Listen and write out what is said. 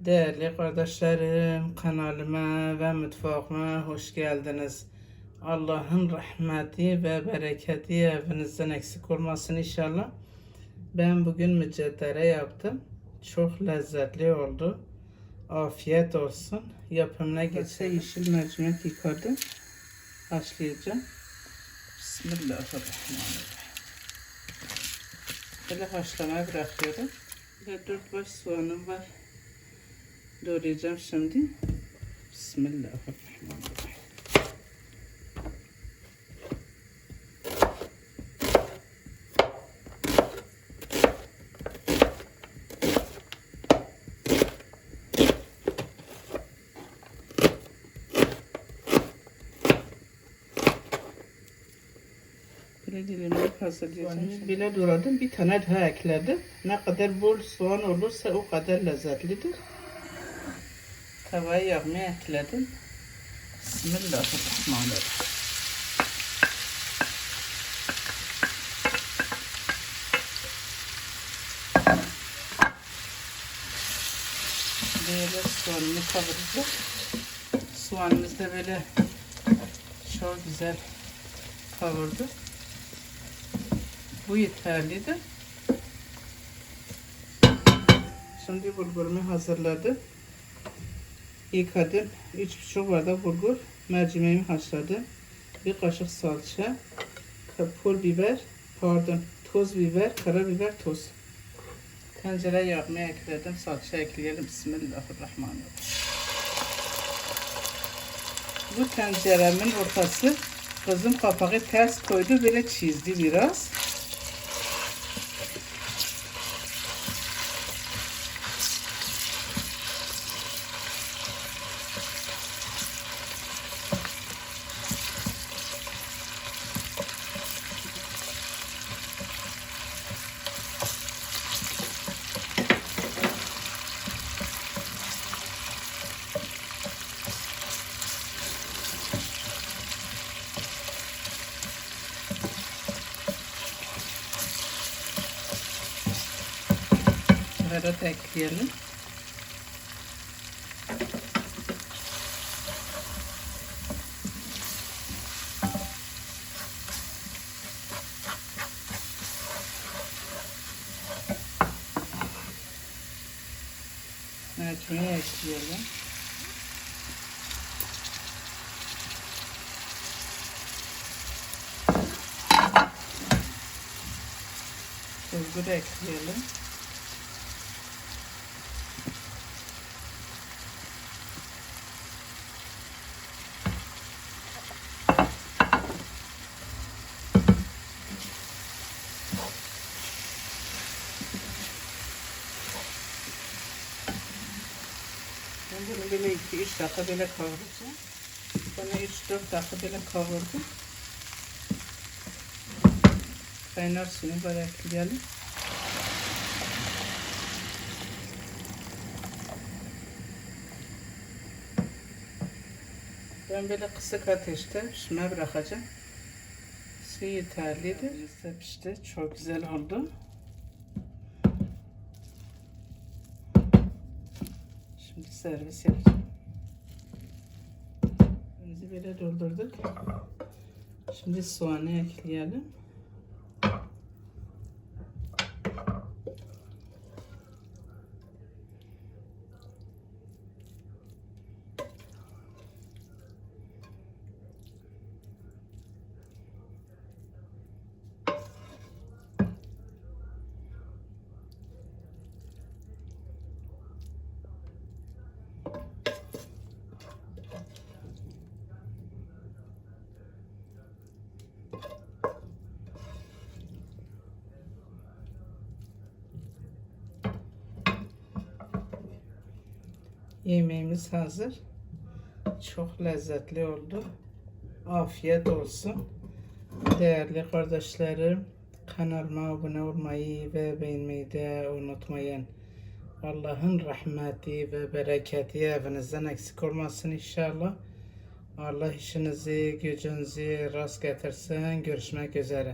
Değerli kardeşlerim, kanalıma ve mutfağıma hoş geldiniz. Allah'ın rahmeti ve bereketi evinizden eksik olmasın inşallah. Ben bugün mücedere yaptım. Çok lezzetli oldu. Afiyet olsun. Yapımına geçse yeşil mercimek yıkadım. Haşlayacağım. Bismillahirrahmanirrahim. Böyle haşlamaya bırakıyorum. Ve dört baş soğanım var. Doğrayacağım şimdi. Bismillahirrahmanirrahim. Böyle dilimleri hazırlayacağım. Bile doğradım. Bir tane daha ekledim. Ne kadar bol soğan olursa o kadar lezzetlidir. Tavayı yağmaya ekledim. Bismillahirrahmanirrahim. Böyle soğanını kavuracağım. Soğanımız da böyle çok güzel kavurdu. Bu yeterlidir. Şimdi bulgurumu hazırladım. Yıkadım. 3,5 bardak bulgur. Mercimeğimi haşladım. Bir kaşık salça. Pul biber. Pardon. Toz biber. Karabiber toz. Tencere yapmaya ekledim. Salça ekleyelim. Bismillahirrahmanirrahim. Bu tenceremin ortası kızım kapağı ters koydu. Böyle çizdi biraz. Baharat ekleyelim. Mercimeği ekleyelim. Bulgur ekleyelim. Bunu böyle 2-3 dakika böyle kavuracağım. Sonra 3-4 dakika böyle kavurdum. Kaynar suyu böyle ekleyelim. Ben böyle kısık ateşte pişmeye bırakacağım. Su. Lezzetli pişti. Çok güzel oldu. Şimdi servis yapacağım. Önümüzü böyle doldurduk. Şimdi soğanı ekleyelim. Yemeğimiz hazır. Çok lezzetli oldu. Afiyet olsun. Değerli kardeşlerim, kanalıma abone olmayı ve beğenmeyi de unutmayın. Allah'ın rahmeti ve bereketi evinizden eksik olmasın inşallah. Allah işinizi, gücünüzü rast getirsin. Görüşmek üzere.